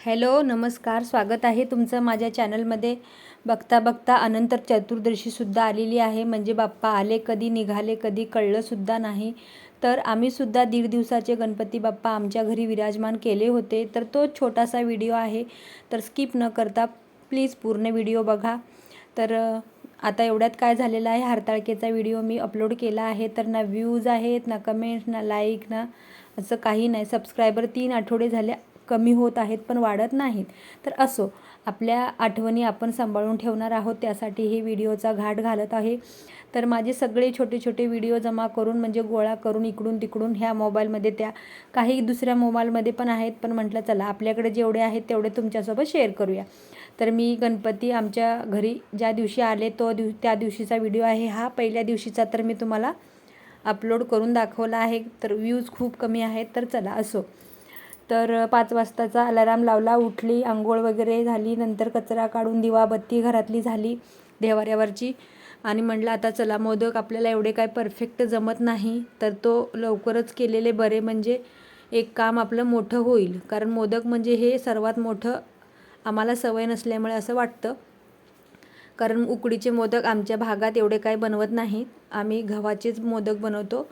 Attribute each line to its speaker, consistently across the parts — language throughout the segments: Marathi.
Speaker 1: हॅलो नमस्कार. स्वागत आहे तुमचं माझ्या चॅनलमध्ये. बघता बघता अनंत चतुर्दशीसुद्धा आलेली आहे. म्हणजे बाप्पा आले कधी निघाले कधी कळलंसुद्धा नाही. तर आम्हीसुद्धा दीड दिवसाचे गणपती बाप्पा आमच्या घरी विराजमान केले होते. तर तो छोटासा व्हिडिओ आहे. तर स्किप न करता प्लीज पूर्ण व्हिडिओ बघा. तर आता एवढ्यात काय झालेलं आहे? हरताळकेचा व्हिडिओ मी अपलोड केला आहे. तर ना व्ह्यूज आहेत ना कमेंट्स ना लाईक ना असं काही नाही. सबस्क्रायबर तीन आठवडे झाले. कमी होत आहेत पण वाढत नाहीत. तर असो आपल्या आठवणी आपण सांभाळून ठेवणार आहोत त्यासाठी हे व्हिडिओचा घाट घालत आहे. तर माझे सगळे छोटे छोटे व्हिडिओ जमा करून म्हणजे गोळा करून इकडून तिकडून ह्या मोबाईलमध्ये त्या काही दुसऱ्या मोबाईलमध्ये पण आहेत पण म्हटलं चला आपल्याकडे जेवढे आहेत तेवढे तुमच्यासोबत शेअर करूया. तर मी गणपती आमच्या घरी ज्या दिवशी आले तो दिव त्या दिवशीचा व्हिडिओ आहे हा. पहिल्या दिवशीचा तर मी तुम्हाला अपलोड करून दाखवला आहे तर व्ह्यूज खूप कमी आहेत. तर चला असो. तर पाच वाजताचा अलाराम लावला उठली आंघोळ वगैरे झाली नंतर कचरा काढून दिवाबत्ती घरातली झाली देवाऱ्यावरची आणि म्हटलं आता चला मोदक आपल्याला एवढे काय परफेक्ट जमत नाही तर तो लवकरच केलेले बरे म्हणजे एक काम आपलं मोठं होईल. कारण मोदक म्हणजे हे सर्वात मोठं आम्हाला सवय नसल्यामुळे असं वाटतं. कारण उकडीचे मोदक आमच्या भागात एवढे काय बनवत नाहीत. आम्ही गव्हाचेच मोदक बनवतो.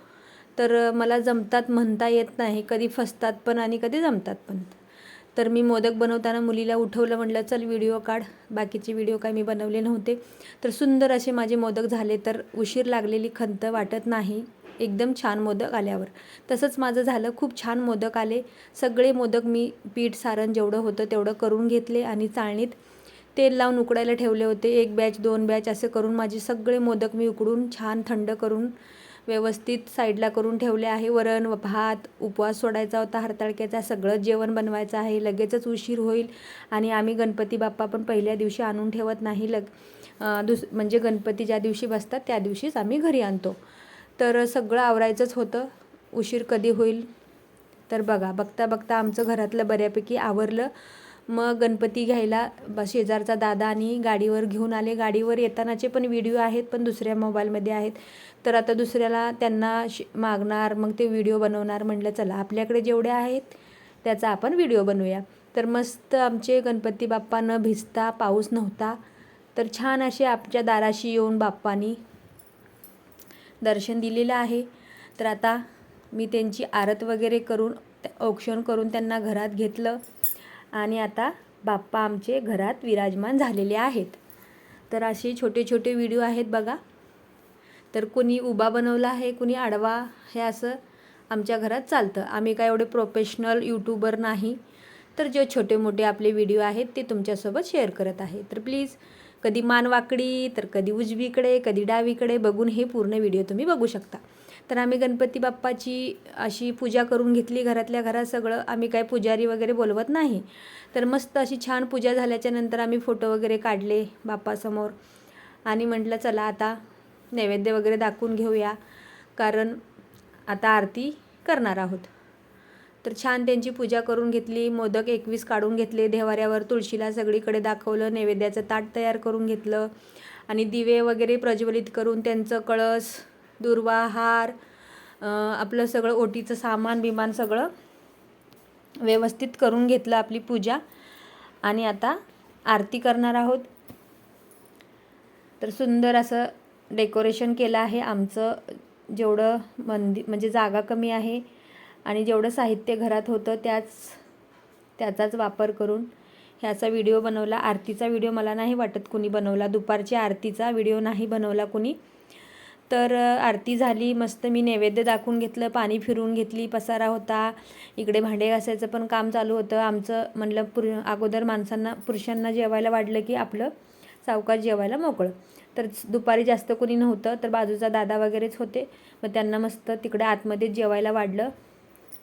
Speaker 1: तर मला जमतात म्हणता येत नाही. कधी फसतात पण आणि कधी जमतात पण. तर मी मोदक बनवताना मुलीला उठवलं म्हटलं चल व्हिडिओ काढ. बाकीचे व्हिडिओ काय मी बनवले नव्हते. तर सुंदर असे माझे मोदक झाले तर उशीर लागलेली खंत वाटत नाही. एकदम छान मोदक आल्यावर. तसंच माझं झालं. खूप छान मोदक आले. सगळे मोदक मी पीठ सारण जेवढं होतं तेवढं करून घेतले आणि चाळणीत तेल लावून उकडायला ठेवले होते. एक बॅच दोन बॅच असे करून माझे सगळे मोदक मी उकडून छान थंड करून व्यवस्थित साईडला करून ठेवले आहे. वरण भात उपवास सोडायचा होता. हरताळक्याचा सगळं जेवण बनवायचं आहे. लगेचच उशीर होईल आणि आम्ही गणपती बाप्पा पण पहिल्या दिवशी आणून ठेवत नाही. लग दुस म्हणजे गणपती ज्या दिवशी बसतात त्या दिवशीच आम्ही घरी आणतो. तर सगळं आवरायचंच होतं. उशीर कधी होईल? तर बघा बघता बघता आमचं घरातलं बऱ्यापैकी आवरलं. मग गणपती घ्यायला ब शेजारचा दादा आणि गाडीवर घेऊन आले. गाडीवर येतानाचे पण व्हिडिओ आहेत पण दुसऱ्या मोबाईलमध्ये आहेत. तर आता दुसऱ्याला त्यांना श मागणार मग ते व्हिडिओ बनवणार. म्हटलं चला आपल्याकडे जेवढे आहेत त्याचा आपण व्हिडिओ बनवूया. तर मस्त आमचे गणपती बाप्पा न भिजता पाऊस नव्हता. तर छान असे आमच्या दाराशी येऊन बाप्पानी दर्शन दिलेलं आहे. तर आता मी त्यांची आरत वगैरे करून औक्षण करून त्यांना घरात घेतलं. आणि आता बाप्पा आमचे घरात विराजमान झालेले आहेत. तर असे छोटे छोटे व्हिडिओ आहेत बघा. तर कुणी उभा बनवला आहे कुणी आडवा हे असं आमच्या घरात चालतं. आम्ही काय एवढे प्रोफेशनल यूट्यूबर नाही. तर जे छोटे मोठे आपले व्हिडिओ आहेत ते तुमच्यासोबत शेअर करत आहे. तर प्लीज कधी मान वाकडी तर कधी उजवीकडे कधी डावीकडे बघून हे पूर्ण व्हिडिओ तुम्ही बघू शकता. तर आम्ही गणपती बाप्पाची अशी पूजा करून घेतली घरातल्या घरात सगळं. आम्ही काय पुजारी वगैरे बोलवत नाही. तर मस्त अशी छान पूजा झाल्याच्यानंतर आम्ही फोटो वगैरे काढले बाप्पासमोर. आणि म्हटलं चला आता नैवेद्य वगैरे दाखवून घेऊया कारण आता आरती करणार आहोत. तर छान त्यांची पूजा करून घेतली मोदक एकवीस काढून घेतले देवाऱ्यावर तुळशीला सगळीकडे दाखवलं नैवेद्याचं ताट तयार करून घेतलं. आणि दिवे वगैरे प्रज्वलित करून त्यांचं कळस दुर्वा हार आपलं सगळं ओटीचं सामान बिमान सगळं व्यवस्थित करून घेतलं आपली पूजा. आणि आता आरती करणार आहोत. तर सुंदर असं डेकोरेशन केलं आहे. आमचं जेवढं मंदिर म्हणजे जागा कमी आहे आणि जेवढं साहित्य घरात होतं त्याच त्याचाच वापर करून ह्याचा व्हिडिओ बनवला. आरतीचा व्हिडिओ मला नाही वाटत कुणी बनवला. दुपारच्या आरतीचा व्हिडिओ नाही बनवला कुणी. तर आरती झाली मस्त मी नैवेद्य दाखवून घेतलं पाणी फिरवून घेतली पसारा होता इकडे भांडे घासायचं पण काम चालू होतं. आमचं म्हणलं पुर अगोदर माणसांना पुरुषांना जेवायला वाढलं की आपलं सावकाश जेवायला मोकळं. तर दुपारी जास्त कोणी नव्हतं तर बाजूचा दादा वगैरेच होते. मग त्यांना मस्त तिकडे आतमध्ये जेवायला वाढलं.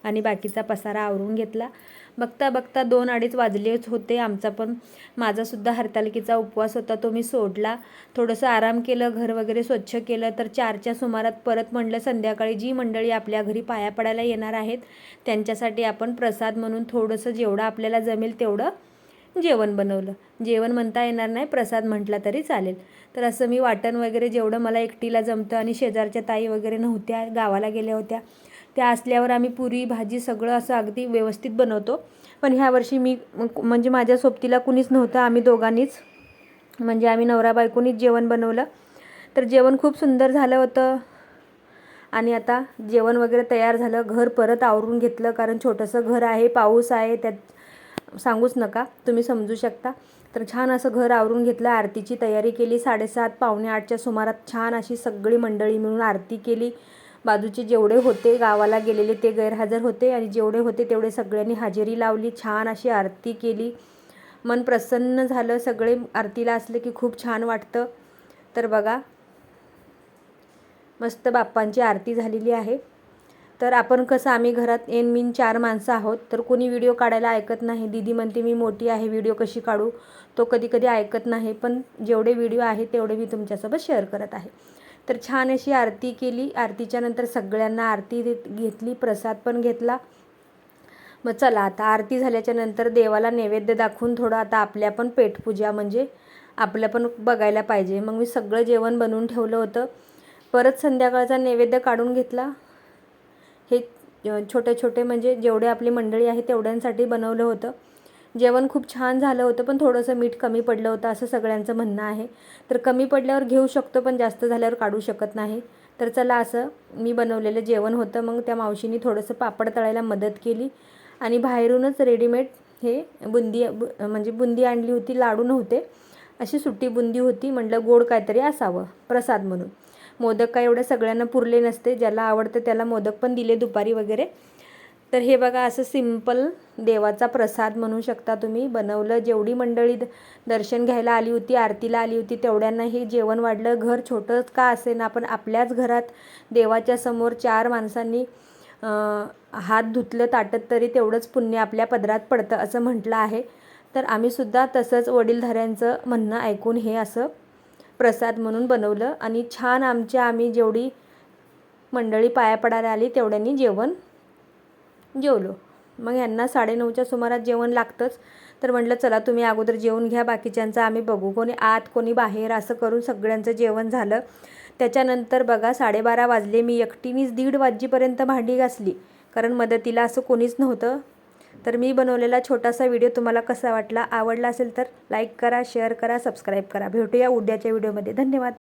Speaker 1: आणि बाकीचा पसारा आवरून घेतला. बघता बघता दोन अडीच वाजलेच होते. आमचा पण माझासुद्धा हरतालिकेचा उपवास होता. तो मी सोडला. थोडंसं आराम केलं घर वगैरे स्वच्छ केलं. तर चारच्या सुमारात परत म्हणलं संध्याकाळी जी मंडळी आपल्या घरी पाया पडायला येणार आहेत त्यांच्यासाठी आपण प्रसाद म्हणून थोडंसं जेवढं आपल्याला जमेल तेवढं जेवण बनवलं. जेवण म्हणता येणार नाही प्रसाद म्हटला तरी चालेल. तर असं मी वाटण वगैरे जेवढं मला एकटीला जमतं आणि शेजारच्या ताई वगैरे नव्हत्या गावाला गेल्या होत्या त्या असल्यावर आम्ही पुरी भाजी सगळं असं अगदी व्यवस्थित बनवतो. पण ह्या वर्षी मी म्हणजे माझ्या सोबतीला कुणीच नव्हतं आम्ही दोघांनीच. म्हणजे आम्ही नवरा बायकोनीच जेवण बनवलं. तर जेवण खूप सुंदर झालं होतं. आणि आता जेवण वगैरे तयार झालं. घर परत आवरून घेतलं कारण छोटंसं घर आहे पाऊस आहे त्यात सांगूच नका तुम्ही समजू शकता. तर छान असं घर आवरून घेतलं आरतीची तयारी केली साडेसात पावणे आठच्या सुमारात छान अशी सगळी मंडळी मिळून आरती केली. बाजूचे जेवढे होते गावाला गेलेले ते गैरहजर होते आणि जेवढे होते तेवढे सगळ्यांनी हजेरी लावली छान अशी आरती केली. मन प्रसन्न झालं सगळे आरतीला असले की खूप छान वाटतं. तर बघा मस्त बाप्पांची आरती झालेली आहे. तर आपण कसं आम्ही घरात एन मीन चार माणसं आहोत तर कोणी व्हिडिओ काढायला ऐकत नाही. दीदी म्हणते मी मोठी आहे व्हिडिओ कशी काढू? तो कधी कधी ऐकत नाही पण जेवढे व्हिडिओ आहे तेवढे मी तुमच्यासोबत शेअर करत आहे. तर छान अशी आरती केली. आरतीच्या नंतर सगळ्यांना आरती घेतली प्रसाद पण घेतला. मग चला आता आरती झाल्याच्यानंतर देवाला नैवेद्य दाखवून थोडं आता आपल्या पण पेटपूजा म्हणजे आपल्या पण बघायला पाहिजे. मग मी सगळं जेवण बनवून ठेवलं होतं. परत संध्याकाळचा नैवेद्य काढून घेतला. हे छोटे छोटे म्हणजे जेवढे आपली मंडळी आहे तेवढ्यांसाठी बनवलं होतं. जेवण खूप छान झालं होतं पण थोडंसं मीठ कमी पडलं होतं असं सगळ्यांचं म्हणणं आहे. तर कमी पडल्यावर घेऊ शकतो पण जास्त झाल्यावर काढू शकत नाही. तर चला असं मी बनवलेलं जेवण होतं मग त्या मावशीनी थोडंसं पापड तळायला मदत केली. आणि बाहेरूनच रेडीमेड हे बुंदी बु म्हणजे बुंदी आणली होती लाडू नव्हते. अशी सुट्टी बुंदी होती म्हटलं गोड काहीतरी असावं प्रसाद म्हणून. मोदक काय एवढं सगळ्यांना पुरले नसते ज्याला आवडतं त्याला मोदक पण दिले दुपारी वगैरे. तर हे बघा असं सिंपल देवाचा प्रसाद म्हणू शकता तुम्ही. बनवलं जेवढी मंडळी दर्शन घ्यायला आली होती आरतीला आली होती तेवढ्यांना हे जेवण वाढलं. घर छोटंच का असे ना पण आपल्याच घरात देवाच्या समोर चार माणसांनी हात धुतलं ताटत तरी तेवढंच पुण्य आपल्या पदरात पडतं असं म्हटलं आहे. तर आम्हीसुद्धा तसंच वडीलधाऱ्यांचं म्हणणं ऐकून हे असं प्रसाद म्हणून बनवलं. आणि छान आमच्या आम्ही जेवढी मंडळी पाया पडायला आली तेवढ्यांनी जेवण जेवलो. मग यांना साडेनऊच्या सुमारात जेवण लागतंच. तर म्हटलं चला तुम्ही अगोदर जेवण घ्या बाकीच्यांचं आम्ही बघू. कोणी आत कोणी बाहेर असं करून सगळ्यांचं जेवण झालं. त्याच्यानंतर बघा साडेबारा वाजले. मी एकटीनीच दीड वाजेपर्यंत भांडी घासली. कारण मदतीला असं कोणीच नव्हतं. तर मी बनवलेला छोटासा व्हिडिओ तुम्हाला कसा वाटला आवडला असेल तर लाईक करा शेअर करा सबस्क्राईब करा. भेटूया उद्याच्या व्हिडिओमध्ये. धन्यवाद.